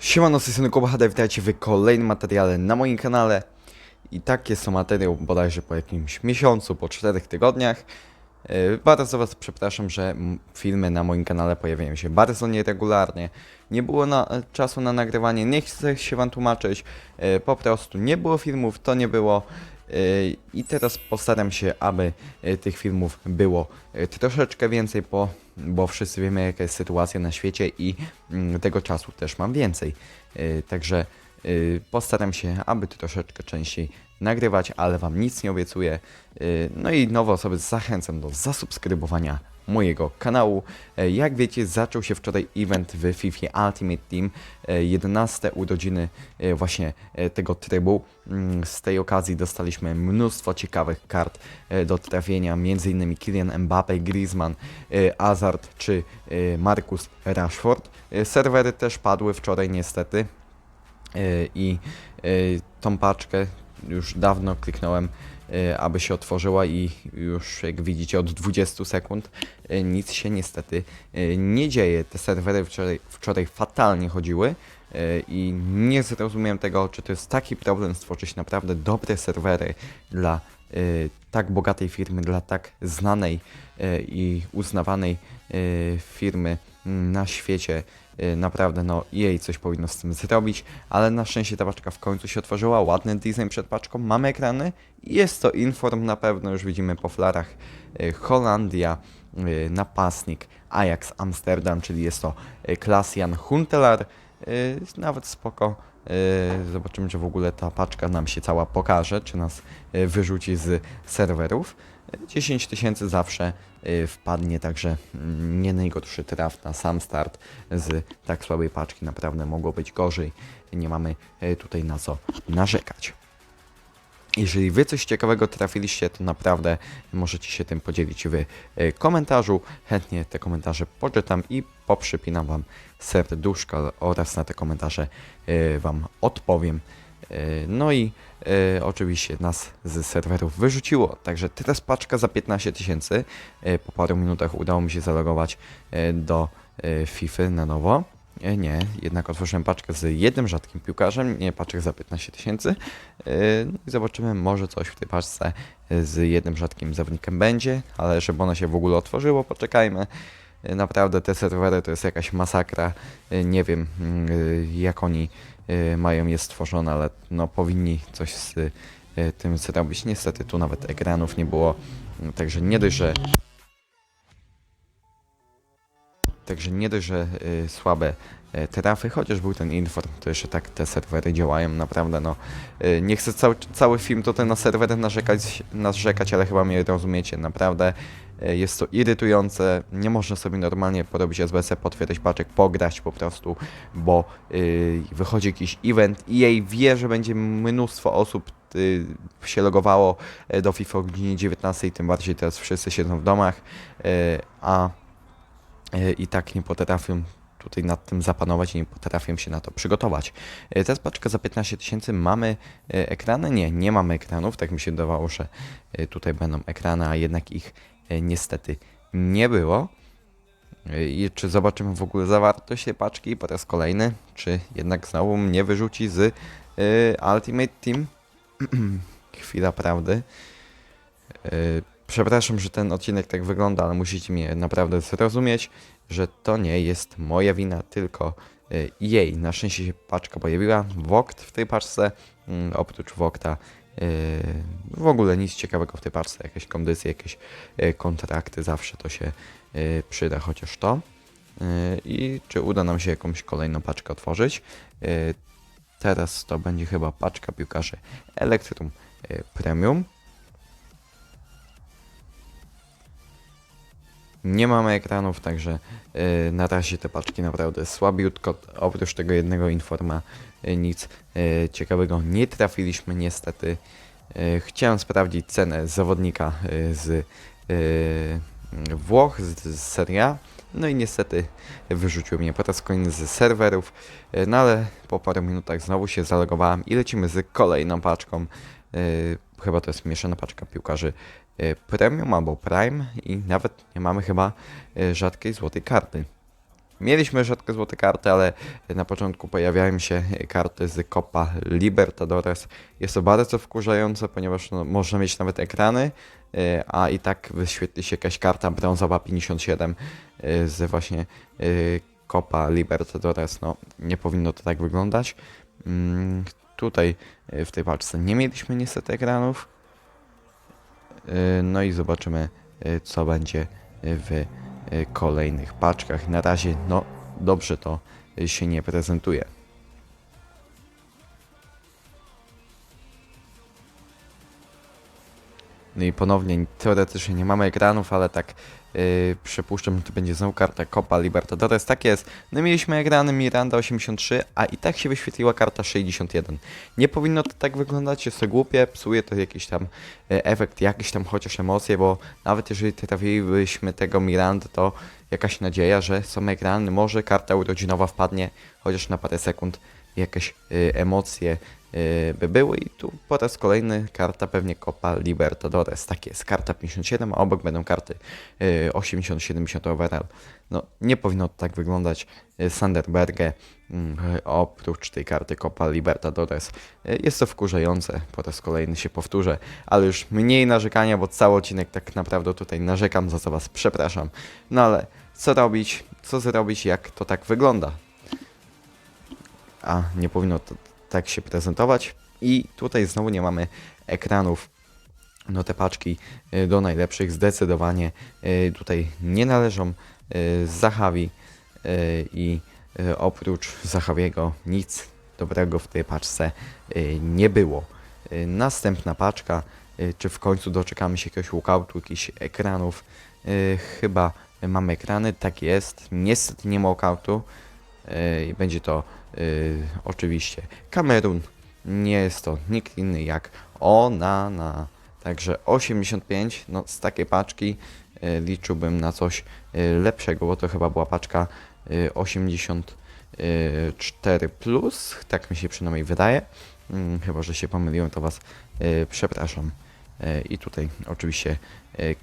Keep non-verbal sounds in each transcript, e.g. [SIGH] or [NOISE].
Siemano, z tej strony witajcie w kolejnym materiale na moim kanale. I tak jest to materiał bodajże po jakimś miesiącu, po czterech tygodniach. Yy, Bardzo Was przepraszam, że filmy na moim kanale pojawiają się bardzo nieregularnie. Nie było na, e, czasu na nagrywanie, nie chcę się Wam tłumaczyć. Yy, Po prostu nie było filmów, to nie było. Yy, I teraz postaram się, aby yy, tych filmów było yy, troszeczkę więcej, bo, bo wszyscy wiemy jaka jest sytuacja na świecie i mm, tego czasu też mam więcej. Yy, Także yy, postaram się, aby troszeczkę częściej nagrywać, ale Wam nic nie obiecuję. Yy, No i nowe osoby zachęcam do zasubskrybowania mojego kanału. E, Jak wiecie, zaczął się wczoraj event w FIFA Ultimate Team, e, 11 urodziny e, właśnie e, tego trybu. Mm, Z tej okazji dostaliśmy mnóstwo ciekawych kart e, do trafienia, m.in. Kylian Mbappe, Griezmann, e, Hazard czy e, Marcus Rashford. E, Serwery też padły wczoraj niestety e, i e, tą paczkę już dawno kliknąłem, e, aby się otworzyła i już jak widzicie od 20 sekund e, nic się niestety e, nie dzieje. Te serwery wczoraj, wczoraj fatalnie chodziły e, i nie zrozumiałem tego, czy to jest taki problem stworzyć naprawdę dobre serwery dla e, tak bogatej firmy, dla tak znanej e, i uznawanej e, firmy na świecie. E, Naprawdę, no jej coś powinno z tym zrobić, ale na szczęście ta paczka w końcu się otworzyła, ładny design przed paczką, mamy ekrany jest to Inform na pewno, już widzimy po flarach e, Holandia, e, napastnik Ajax Amsterdam, czyli jest to Klasian Huntelaar, nawet spoko. E, Zobaczymy, czy w ogóle ta paczka nam się cała pokaże, czy nas e, wyrzuci z serwerów. E, 10 tysięcy zawsze e, wpadnie, także mm, nie najgorszy traf na sam start z tak słabej paczki. Naprawdę mogło być gorzej. Nie mamy tutaj na co narzekać. Jeżeli wy coś ciekawego trafiliście, to naprawdę możecie się tym podzielić w e, komentarzu. Chętnie te komentarze poczytam i poprzypinam wam serduszka oraz na te komentarze e, wam odpowiem. E, No i oczywiście nas z serwerów wyrzuciło, także teraz paczka za 15 tysięcy. Po paru minutach udało mi się zalogować do FIFA na nowo. E, Nie, jednak otworzyłem paczkę z jednym rzadkim piłkarzem, nie paczek za 15 tysięcy. E, No i zobaczymy, może coś w tej paczce z jednym rzadkim zawodnikiem będzie, ale żeby ona się w ogóle otworzyło, poczekajmy. E, Naprawdę te serwery to jest jakaś masakra. E, Nie wiem mm, e, jak oni e, mają je stworzone, ale no powinni coś z e, tym zrobić. Niestety tu nawet ekranów nie było, także nie dość, że Także nie dość, że y, słabe y, trafy, chociaż był ten inform, to jeszcze tak te serwery działają, naprawdę no. Y, nie chcę cały, cały film tutaj na serwery narzekać, narzekać, ale chyba mnie rozumiecie, naprawdę. y, Jest to irytujące, nie można sobie normalnie porobić SBC, potwierdzić paczek, pograć po prostu, bo y, wychodzi jakiś event i jej wie, że będzie mnóstwo osób się logowało y, do FIFA o godzinie 19, tym bardziej teraz wszyscy siedzą w domach, a e, i tak nie potrafią tutaj nad tym zapanować i nie potrafią się na to przygotować. E, jest paczka za 15 tysięcy. Mamy e, ekrany? Nie, nie mamy ekranów. Tak mi się wydawało, że e, tutaj będą ekrany, a jednak ich e, niestety nie było. E, I czy zobaczymy w ogóle zawartość tej paczki po raz kolejny? Czy jednak znowu mnie wyrzuci z e, Ultimate Team? [CLEARS THROAT] Chwila prawdy. Przepraszam, że ten odcinek tak wygląda, ale musicie mnie naprawdę zrozumieć, że to nie jest moja wina, tylko y, jej. Na szczęście się paczka pojawiła. Wokt w tej paczce, mm, oprócz Wokta y, w ogóle nic ciekawego w tej paczce. Jakieś kondycje, jakieś y, kontrakty, zawsze to się przyda, chociaż to. I czy uda nam się jakąś kolejną paczkę otworzyć? Teraz to będzie chyba paczka piłkarzy Electrum y, Premium. Nie mamy ekranów, także y, na razie te paczki naprawdę słabiutko. Oprócz tego jednego informa y, nic y, ciekawego nie trafiliśmy niestety. Chciałem sprawdzić cenę zawodnika z Włoch, z, z Serie A. No i niestety wyrzucił mnie po raz kolejny z serwerów, y, no ale po paru minutach znowu się zalogowałem i lecimy z kolejną paczką. Chyba to jest mieszana paczka piłkarzy y, Premium albo Prime i nawet nie mamy chyba y, rzadkiej złotej karty. mieliśmy rzadko złote karty, ale na początku pojawiają się karty z Copa Libertadores. Jest to bardzo wkurzające, ponieważ no, można mieć nawet ekrany, y, a i tak wyświetli się jakaś karta brązowa 57 y, z właśnie y, Copa Libertadores. No, nie powinno to tak wyglądać. Tutaj y, w tej paczce nie mieliśmy niestety ekranów. Y, No i zobaczymy, y, co będzie w kolejnych paczkach. Na razie, no dobrze to się nie prezentuje. No i ponownie, teoretycznie nie mamy ekranów, ale tak yy, przypuszczam, że to będzie znowu karta Copa Libertadores. Tak jest. No mieliśmy ekrany Miranda 83, a i tak się wyświetliła karta 61. Nie powinno to tak wyglądać, jest to głupie, psuje to jakiś tam e, efekt, jakieś tam chociaż emocje, bo nawet jeżeli trafilibyśmy tego Miranda, to jakaś nadzieja, że są ekrany, może karta urodzinowa wpadnie chociaż na parę sekund, jakieś e, emocje by były i tu po raz kolejny karta pewnie Copa Libertadores, tak jest, karta 57, a obok będą karty e, 80-70 overall. No nie powinno tak wyglądać. E, Sanderberge mm, e, oprócz tej karty Copa Libertadores jest to wkurzające, po raz kolejny się powtórzę, ale już mniej narzekania, bo cały odcinek tak naprawdę tutaj narzekam, za co was przepraszam. No ale co robić, co zrobić, jak to tak wygląda? a nie powinno to tak się prezentować. I tutaj znowu nie mamy ekranów. No te paczki y, do najlepszych zdecydowanie y, tutaj nie należą. y, Zachawi i oprócz Zachawiego nic dobrego w tej paczce nie było. Następna paczka, czy w końcu doczekamy się jakiegoś walkoutu, jakichś ekranów? Chyba mamy ekrany, tak jest. Niestety nie ma walkoutu. I będzie to y, oczywiście Kamerun. Nie jest to nikt inny jak Onana. Także 85, no z takiej paczki y, liczyłbym na coś y, lepszego, bo to chyba była paczka y, 84 plus, tak mi się przynajmniej wydaje. Mm, chyba, że się pomyliłem, to was y, przepraszam. Y, I tutaj oczywiście y,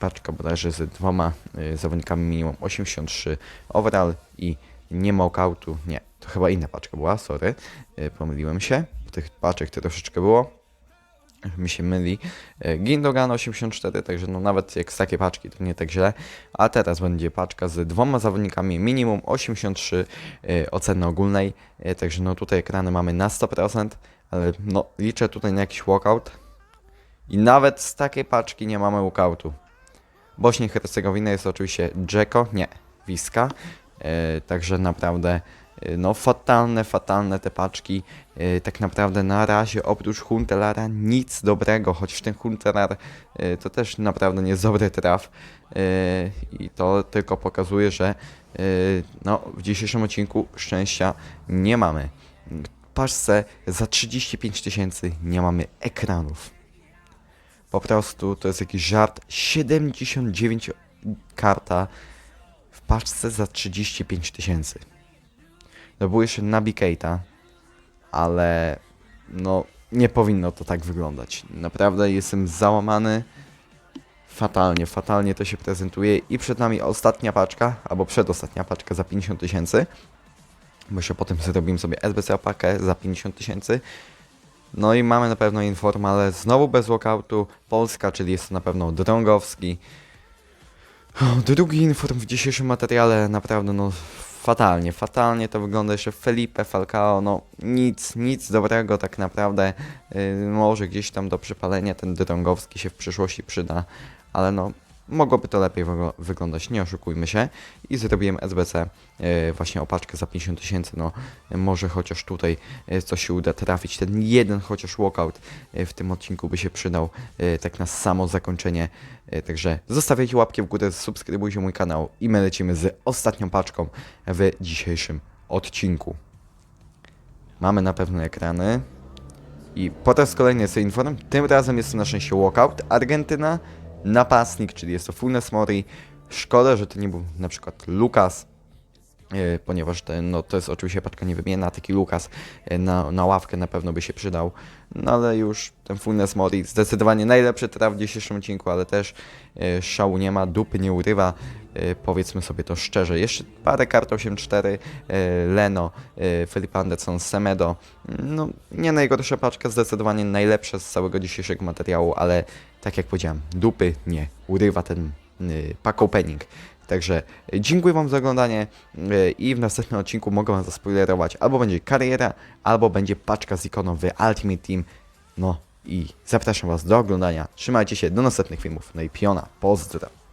paczka bodajże z dwoma y, zawodnikami minimum 83 overall i nie ma okautu, nie, to chyba inna paczka była, sorry, y, pomyliłem się, tych paczek troszeczkę było, mi się myli, Y, Gindogan 84, także no nawet jak z takiej paczki to nie tak źle, a teraz będzie paczka z dwoma zawodnikami minimum 83 y, oceny ogólnej, także no tutaj ekrany mamy na 100%, ale no liczę tutaj na jakiś walkout i nawet z takiej paczki nie mamy walkoutu. Bośnia i Hercegowina jest oczywiście Dzeko, nie, Wiska. E, także naprawdę e, no fatalne, fatalne te paczki. E, tak naprawdę na razie oprócz Huntelara nic dobrego, chociaż ten Huntelar e, to też naprawdę nie jest dobry traf. I to tylko pokazuje, że no, w dzisiejszym odcinku szczęścia nie mamy. Paczce za 35 tysięcy nie mamy ekranów. Po prostu to jest jakiś żart. 79 karta w paczce za 35 tysięcy. No był jeszcze Nabi Keita, ale no nie powinno to tak wyglądać. Naprawdę jestem załamany. Fatalnie, fatalnie to się prezentuje i przed nami ostatnia paczka, albo przedostatnia paczka za 50 tysięcy. Bo jeszcze potem zrobimy sobie SBC pakę za 50 tysięcy. No i mamy na pewno inform, ale znowu bez walkoutu. Polska, czyli jest to na pewno Drągowski. Drugi inform w dzisiejszym materiale, naprawdę no fatalnie, fatalnie to wygląda jeszcze Felipe, Falcao, no nic, nic dobrego tak naprawdę. Yy, może gdzieś tam do przypalenia ten Drągowski się w przyszłości przyda, ale no mogłoby to lepiej wygl- wyglądać, nie oszukujmy się. I zrobiłem SBC yy, właśnie opaczkę za 50 tysięcy, no może chociaż tutaj yy, coś się uda trafić. Ten jeden chociaż walkout yy, w tym odcinku by się przydał, tak na samo zakończenie. Także zostawiajcie łapki w górę, subskrybujcie mój kanał i my lecimy z ostatnią paczką w dzisiejszym odcinku. Mamy na pewno ekrany. I po raz kolejny jest inform. Tym razem jest na szczęście walkout. Argentyna, napastnik, czyli jest to Funes Mori. Szkoda, że to nie był na przykład Lukas. E, ponieważ ten, no, to jest oczywiście paczka niewymienna, taki Lukas e, na, na ławkę na pewno by się przydał, no ale już ten Fullness Mori zdecydowanie najlepszy traf w dzisiejszym odcinku, ale też e, szału nie ma, dupy nie urywa, powiedzmy sobie to szczerze. Jeszcze parę kart 8-4, e, Leno, Filip Anderson, Semedo, no nie najgorsza paczka, zdecydowanie najlepsza z całego dzisiejszego materiału, ale tak jak powiedziałem, dupy nie urywa ten pack opening. Także dziękuję Wam za oglądanie y, i w następnym odcinku mogę Wam zaspoilerować albo będzie kariera, albo będzie paczka z ikoną w Ultimate Team. No i zapraszam Was do oglądania. Trzymajcie się, do następnych filmów. No i piona, pozdro.